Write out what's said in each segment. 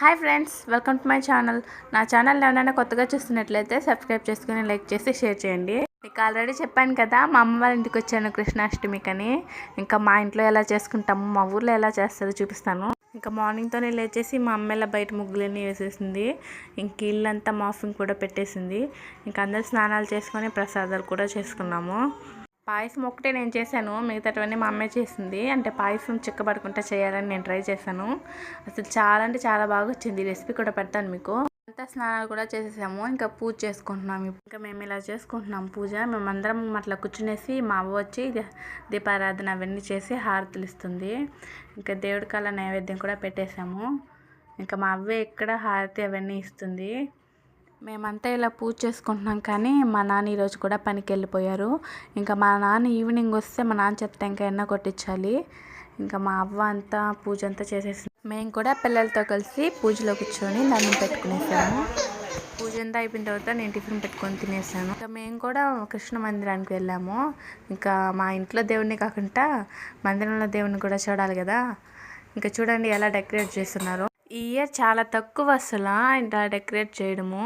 Hi friends welcome to my channel. నా channel ఎవరైనా కొత్తగా చూస్తున్నట్లయితే సబ్స్క్రైబ్ చేసుకుని లైక్ చేసి షేర్ చేయండి. మీకు ఆల్రెడీ చెప్పాను కదా మా అమ్మ వాళ్ళ ఇంటికి వచ్చాను కృష్ణాష్టమికని. ఇంకా మా ఇంట్లో ఎలా చేసుకుంటాము మా ఊర్లో ఎలా చేస్తారో చూపిస్తాను. ఇంకా మార్నింగ్తోనే లేచేసి మా అమ్మ ఇలా బయట ముగ్గులన్నీ వేసేసింది. ఇంక ఇల్లంతా మాఫింగ్ కూడా పెట్టేసింది. ఇంకా అందరు స్నానాలు చేసుకొని ప్రసాదాలు కూడా చేసుకున్నాము. పాయసం ఒకటే నేను చేశాను. మిగతావన్నీ మా అమ్మే చేసింది. అంటే పాయసం చిక్కబడకుండా చేయాలని నేను ట్రై చేశాను. అసలు చాలా అంటే చాలా బాగా వచ్చింది రెసిపీ కూడా పెడతాను మీకు. అంతా స్నానాలు కూడా చేసేసాము. ఇంకా పూజ చేసుకుంటున్నాం. ఇంకా మేము ఇలా చేసుకుంటున్నాం పూజ. మేమందరం అట్లా కూర్చునేసి మా అవ్వ వచ్చి దీపారాధన అవన్నీ చేసి హారతులు ఇస్తుంది. ఇంకా దేవుడి కళ్ళ నైవేద్యం కూడా పెట్టేశాము. ఇంకా మా అవ్వే ఇక్కడ హారతి అవన్నీ ఇస్తుంది. మేమంతా ఇలా పూజ చేసుకుంటున్నాం కానీ మా నాన్న ఈరోజు కూడా పనికి వెళ్ళిపోయారు. ఇంకా మా నాన్న ఈవినింగ్ వస్తే మా నాన్న చెప్తే ఇంకా ఎన్న కొట్టించాలి. ఇంకా మా అవ్వ అంతా పూజ అంతా చేసేసి మేము కూడా పిల్లలతో కలిసి పూజలో కూర్చొని దండం పెట్టుకునేసాము. పూజ అంతా అయిపోయిన తర్వాత నేను టిఫిన్ పెట్టుకొని తినేసాను. ఇంకా మేము కూడా కృష్ణ మందిరానికి వెళ్ళాము. ఇంకా మా ఇంట్లో దేవుడిని కాకుండా మందిరంలో దేవుడిని కూడా చూడాలి కదా. ఇంకా చూడండి ఎలా డెకరేట్ చేస్తున్నారు. ఈ ఇయర్ చాలా తక్కువ అసలు ఇలా డెకరేట్ చేయడము.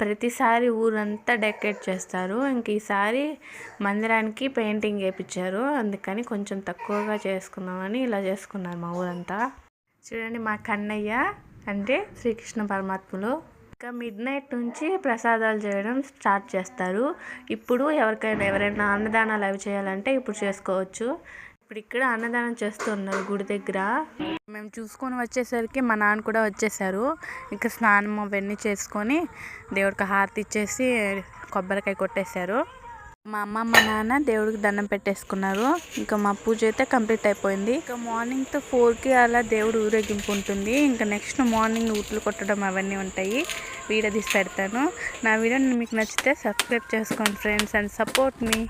ప్రతిసారి ఊరంతా డెకరేట్ చేస్తారు. ఇంక ఈసారి మందిరానికి పెయింటింగ్ వేయించారు అందుకని కొంచెం తక్కువగా చేసుకుందామని ఇలా చేసుకున్నారు మా ఊరంతా. చూడండి మా కన్నయ్య అంటే శ్రీకృష్ణ పరమాత్ములు. ఇంకా మిడ్ నైట్ నుంచి ప్రసాదాలు చేయడం స్టార్ట్ చేస్తారు. ఇప్పుడు ఎవరికైనా ఎవరైనా అన్నదానాలు అవి చేయాలంటే ఇప్పుడు చేసుకోవచ్చు. ఇప్పుడు ఇక్కడ అన్నదానం చేస్తున్నారు గుడి దగ్గర. మేము చూసుకొని వచ్చేసరికి మా నాన్న కూడా వచ్చేసారు. ఇంకా స్నానం అవన్నీ చేసుకొని దేవుడికి హారతి ఇచ్చేసి కొబ్బరికాయ కొట్టేశారు. మా అమ్మ మా నాన్న దేవుడికి దండం పెట్టేసుకున్నారు. ఇంకా మా పూజ అయితే కంప్లీట్ అయిపోయింది. ఇంకా మార్నింగ్తో ఫోర్కి అలా దేవుడు ఊరేగింపు ఉంటుంది. ఇంకా నెక్స్ట్ మార్నింగ్ ఊట్లు కొట్టడం అవన్నీ ఉంటాయి. వీడియో తీసి పెడతాను. నా వీడియో మీకు నచ్చితే సబ్స్క్రైబ్ చేసుకోండి ఫ్రెండ్స్ అండ్ సపోర్ట్ మీ.